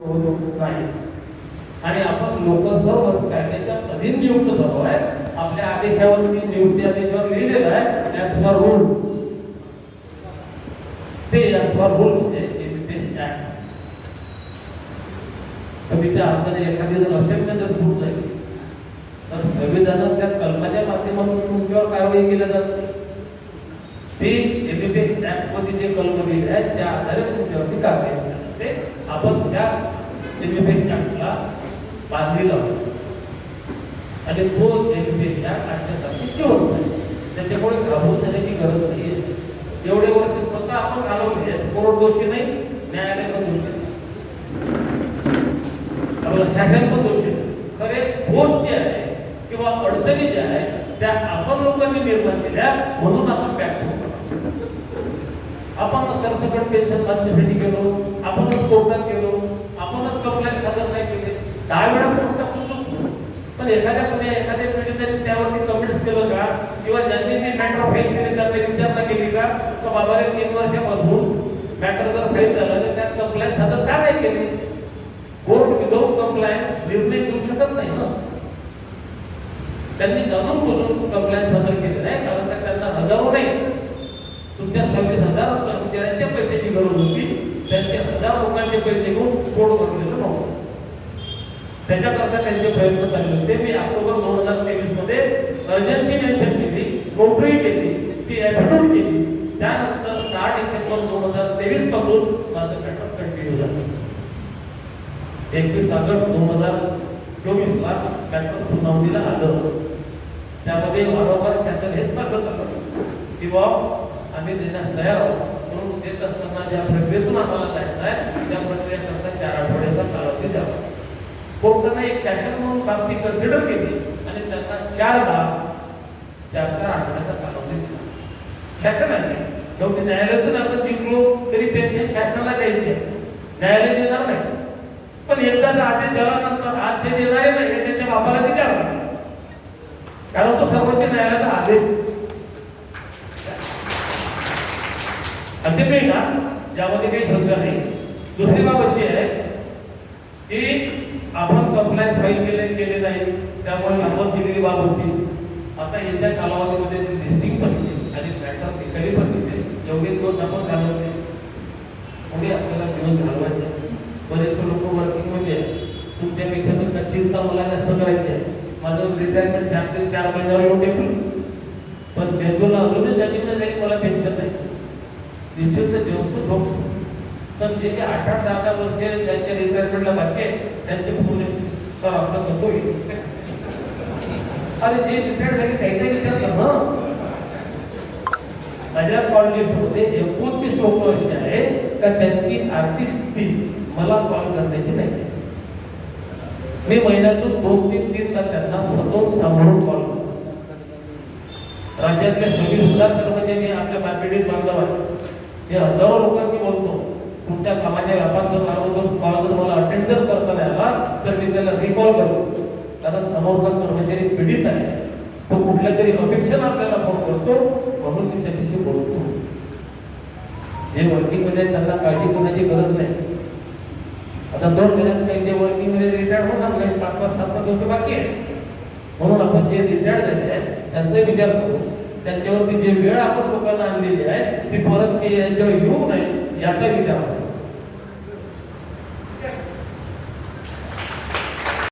होतो नाही आणि आपण लोक सर्व कायद्याच्या अधीन नियुक्त झालो आहे. आपल्या आदेशावर मी नियुक्ती आदेशावर लिहिलेलं आहे. ॲज फॉर रूल ते ॲज फॉर रूल म्हणजे एमपीएस ऍक्ट कमी त्या अर्थाने एखादी जर असेल जर चूक जाईल तर संविधानात त्या कलमाच्या माध्यमातून तुमच्यावर कारवाई केल्या जाते. ते एमपीएस ऍक्टमध्ये जे कलम लिहिले आहेत त्या आधारे तुमच्यावरती कारवाई केली जाते. आपण त्या एमपीएस ऍक्टला बांधलेला आहोत आणि तो एमपीएस ऍक्ट आणण्यासाठी शेवट आहे. त्याच्यामुळे घाबरून जाण्याची गरज नाही एवढे वर्ष स्वतः आपण घालवले आहेत. कोर्ट दोषी नाही न्यायालय पण दोषी नाही शासन पण दोषी नाही खरे खोट जे आहे किंवा अडचणी ज्या आहेत त्या आपण लोकांनी निर्माण केल्या म्हणून आपण बॅक आपण सरसकट पेन्शन बांधण्यासाठी गेलो आपणच कोर्टात गेलो आपणच कंप्लेंट सादर नाही केले. दहा वेळा कोर्ट टाकू शकतो पण एखाद्या कोणी एखाद्या पीडिताने त्यावरती कंप्लेंट केलं का किंवा ज्यांनी ती मॅटर फाईल केली त्यांनी विचारणा केली का तर बाबा रे तीन वर्षापासून मॅटर जर फाईल झालं तर त्यात कंप्लेंट सादर का नाही केली? कोर्ट विदाऊट कंप्लायन्स निर्णय देऊ शकत नाही ना. त्यांनी जाणून बोलून कंप्लेंट सादर केली. नाही कारण त्यांना हजारो नाही. त्याला त्या पैशाची गरज होती त्यांचे हजार लोकांचे पैसे घेऊन पोट भरलेलं नव्हतं. त्याच्याकरता त्यांचे प्रयत्न चालले होते. मी ऑक्टोबर दोन हजार तेवीसमध्ये अर्जन्सी मेन्शन केली नोकरी केली ती ऍफिडेव्हिट केली. त्यानंतर सहा डिसेंबर दोन हजार तेवीसपासून माझं मॅटर कंटिन्यू झालं. एकवीस ऑगस्ट दोन हजार चोवीस ला मॅटर सुनावणीला आलं होतं. त्यामध्ये वारंवार शासन हे स्वागत करतं की बा आम्ही देण्यास तयार आहोत. देत असताना ज्या प्रक्रियेतून आम्हाला जायचं आहे त्या प्रक्रियेकरता चार आठवड्याचा कालावधी द्यावा. कोर्टाने एक शासन म्हणून बाबती कन्सिडर केली आणि त्यांना चार भाग चार चार आठवड्याचा कालावधी दिला. शासनाने शेवटी न्यायालयातून आपण जिंकलो तरी पेन्शन शासनाला द्यायची न्यायालय देणार नाही. पण एकदाच आदेश दिल्यानंतर आज ते देणारे नाही हे त्यांच्या बापाला किती आवडणार कारण तो सर्वोच्च न्यायालयाचा आदेश असे का यामध्ये काही शब्द नाही. दुसरी बाब अशी आहे की आपण कंप्लायन्स फाईल केले केले नाही त्यामुळे आपण दिलेली बाब होती. आता येत्या कालावधीमध्ये लिस्टिंग पण येईल आणि मॅटर निकाली पण येते. एवढे दिवस आपण घालवते. पुढे आपल्याला दिवस घालवायचे बरेचसे लोक वर्किंग म्हणजे तुमच्यापेक्षा तर चिंता मला जास्त करायची आहे. माझं रिटायरमेंट चार ते चार महिन्यावर येऊन टेकलं पण बेंदूला अजूनच जाणीव नाही मला पेन्शन निश्चित दिवस तो तर जे जे आठ आठ दहा दहा वर्ष त्यांच्या रिटायरमेंटला बाकी त्यांचे फोन सर आपलं कसं होईल अरे जे रिटायर झाले त्याचा विचार कर ना माझ्या कॉल एकोणतीस लोक असे आहे का त्यांची आर्थिक स्थिती मला कॉल करण्याची नाही. मी महिन्यातून दोन तीन तीन तीनदा त्यांना स्वतःहून सांभाळून कॉल करतो. राज्यातल्या सव्वीस हजार कर्मचारी आपल्या मार्केटिंग बांधव आहेत. हे हजारो लोकांशी बोलतो कुठच्या कामाच्या व्यापार जर लागलो तर कॉल जर मला अटेंड जर करता नाही आला तर मी त्याला रिकॉल करतो. कारण समोरचा कर्मचारी पीडित आहे. तो कुठल्या तरी अपेक्षेनं आपल्याला फोन करतो म्हणून मी त्याच्याशी बोलतो. जे वर्किंगमध्ये त्यांना काळजी करण्याची गरज नाही. आता दोन महिन्यात काही जे वर्किंगमध्ये रिटायर्ड होणार नाही. पाच पाच सात सात वर्ष बाकी आहे म्हणून आपण जे रिटायर्ड झाले आहेत त्यांचा विचार करू. त्यांच्यावरती जे वेळ आपण लोकांना आणलेली आहे ती परत यांच्यावर येऊ नये याचा विचार करू